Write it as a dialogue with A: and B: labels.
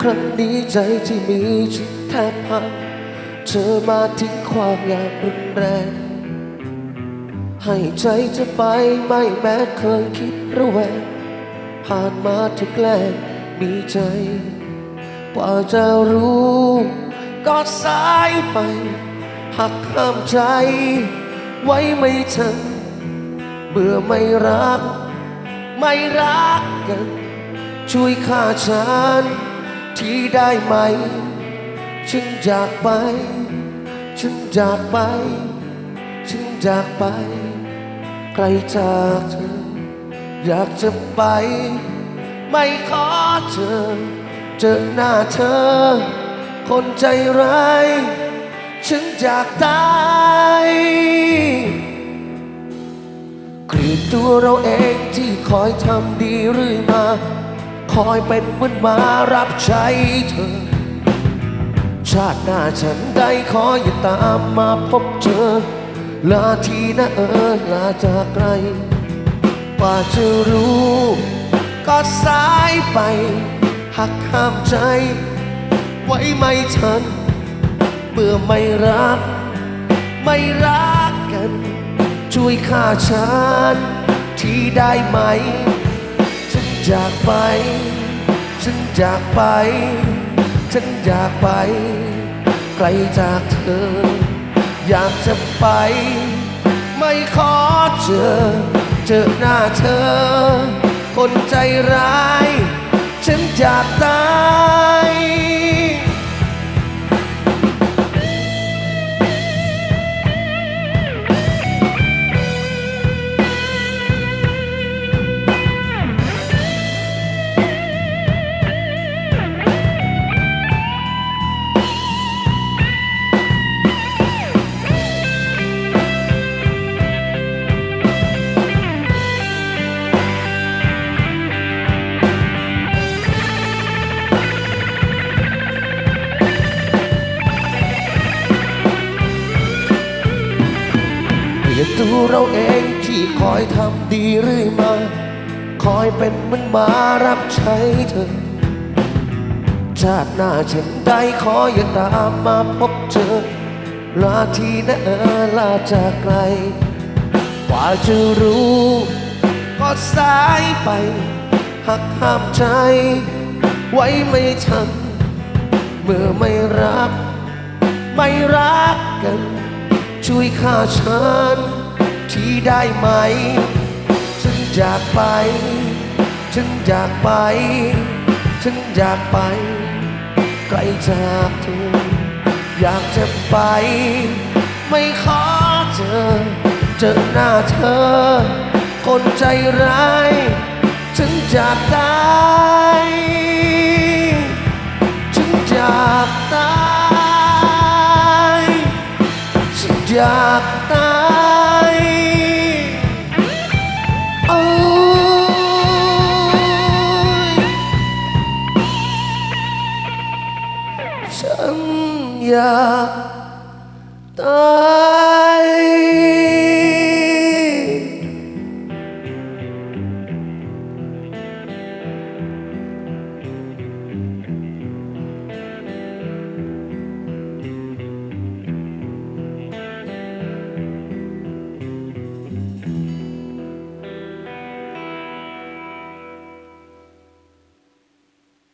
A: ครั้งนี้ใจที่มีฉันแทบพังเธอมาทิ้งความอยางรุนแรง ให้ใจจะไปไม่แม้เคยคิดระแวง ผ่านมาทุกแกล้งมีใจ กว่าจะรู้ก็สายไป หักห้ามใจ ไว้ไม่ทันเบื่อไม่รัก ไม่รักกัน ช่วยฆ่าฉัน ที่ได้ไหม ฉันจากไป ฉันจากไป ฉันจากไป ใครจากเธอ อยากจะไป ไม่ขอเจอเจอหน้าเธอ คนใจร้าย ฉันอยากตายกลีดตัวเราเองที่คอยทำดีเรื่อยมา คอยเป็นเหมือนมารับใช้เธอ ชาติหน้าฉันได้ขออย่าตามมาพบเจอลาทีนะเออลาจากไกลกว่าจะรู้ ก็สายไป หักห้ามใจ ไว้ไม่ทันเบื่อไม่รัก ไม่รักกัน ช่วยฆ่าฉันที่ได้ไหม จากไป ฉันจากไป ฉันอยากไป ไกลจากเธอ อยากจะไป ไม่ขอเจอ เจอหน้าเธอ คนใจร้าย ตัวเราเองที่คอยทำดีเรื่อยมา คอยเป็นเหมันมารับใช้เธอ ชาติหน้าฉันได้ขออย่าตามมาพบเจอ ลาทีนะเออลาจากไกล กว่าจะรู้ ก็สายไป หักห้ามใจ ไว้ไม่ทันเมื่อไม่รัก ไม่รักกัน ช่วยฆ่าฉันที่ได้ไหม ฉันอยากไป ฉันอยากไป ฉันอยากไป ไกลจากเธอ อยากจะไป ไม่ขอเจอ เจอหน้าเธอ คนใจร้าย ฉันอยากตา sớm già tay